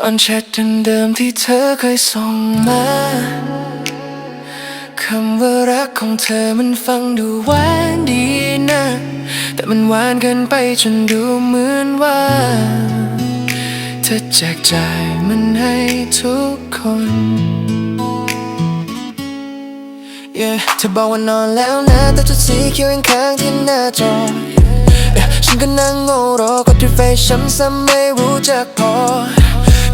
ย้อนแชทเดิมที่เธอเคยส่งมาคำว่ารักของเธอมันฟังดูหวานดีนะ แต่มันหวานเกินไปจนดูเหมือนว่าเธอแจกจ่ายมันให้ทุกคน yeah เธอบอกว่านอนแล้วนะ แต่จุดสีเขียวยังค้างที่หน้าจอ Yeah ฉันก็นั่งโง่รอกดที่ไฟซ้ำๆไม่รู้จักพอ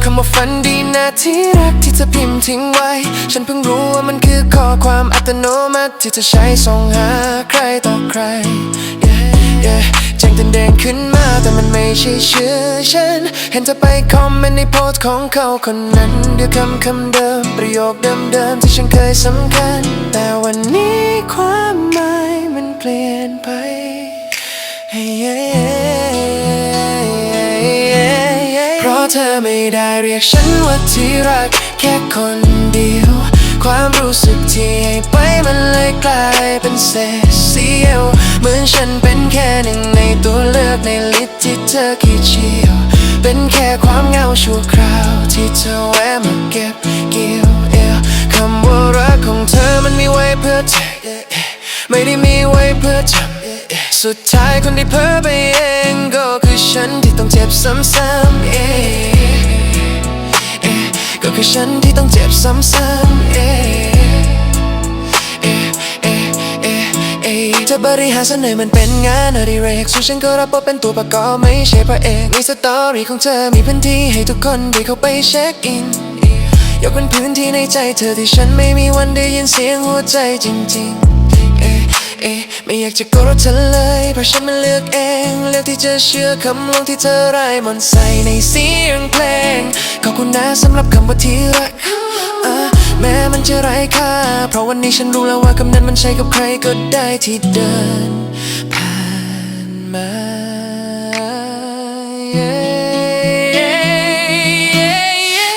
คำว่าฝันดีนะที่รักที่เธอพิมพ์ทิ้งไว้ ฉันเพิ่งรู้ว่ามันคือข้อความอัตโนมัติที่เธอใช้ส่งหาใครต่อใคร yeah, yeah แจ้งเตือนแดงขึ้นมาแต่มันไม่ใช่ชื่อฉัน เห็นเธอไปคอมเมนต์ในโพสต์ของเขาคนนั้นด้วยคำคำเดิม ประโยคเดิมๆที่ฉันเคยสำคัญ แต่วันนี้ความหมายมันเปลี่ยนไปเพร เธอไม่ได้เรียกฉันว่าที่รัก แค่คนเดียว ความรู้สึกที่ให้ไปมันเลยกลายเป็นเศษเสี้ยวเหมือนฉันเป็นแค่หนึ่งในตัวเลือกในลิสต์ที่เธอขีดเชียว เป็นแค่ความเหงาชั่วคราวที่เธอแวะมาเก็บเกี่ยวเอวคำว่ารักของเธอมันมีไว้เพื่อเธอไม่ได้มีไว้เพื่อจำสุดท้ายคนที่เพ้อไปเอง บซ้ำๆเอ๊เอ๊ก็คือฉันที่ต้องเจ็บซ้ำๆเอ๊เอ๊เอ๊เอ๊เอ๊จะบริหารเสนอมันเป็นงานอดิเรกส่วนฉันก็รับบทเป็นตัวประกอบไม่ใช่พระเอกในสตอรี่ของเธอมีพื้นที่ให้ทุกคนได้เข้าไปเช็คอินยกเป็นพื้นที่ในใจเธอที่ฉันไม่มีวันได้ยินเสียงหัวใจจริง ๆ เอไม่อยากจะโกรธเธอเลยเพราะฉันมันเลือกเองเลือกที่จะเชื่อคำลงที่เธอไร้มนใส่ในเสียงเพลงขอบคุณนะสำหรับคำว่าที่รักแม้มันจะไร้ค่า เพราะวันนี้ฉันรู้แล้วว่าคำนั้นมันใช่กับใครก็ได้ที่เดินผ่านมา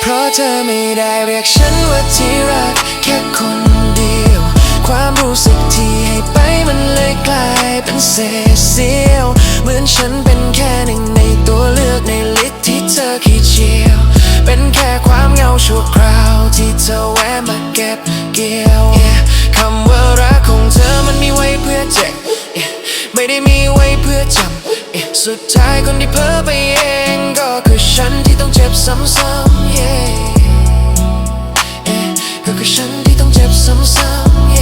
เพราะเธอไม่ได้เรียกฉันว่าที่ เซเซียวเหมือนฉันเป็นแค่หนึ่งในตัวเลือกในลิสต์ที่เธอขีดเชียว เป็นแค่ความเงาชั่วคราวที่เธอแวะมาเก็บเกี่ยว yeah, คำว่ารักของเธอมันมีไว้เพื่อเจ็บ yeah, ไม่ได้มีไว้เพื่อจำ yeah, สุดท้ายคนที่เพ้อไปเองก็คือฉันที่ต้องเจ็บซ้ำๆ yeah, yeah, ก็คือฉันที่ต้องเจ็บซ้ำซ้ำ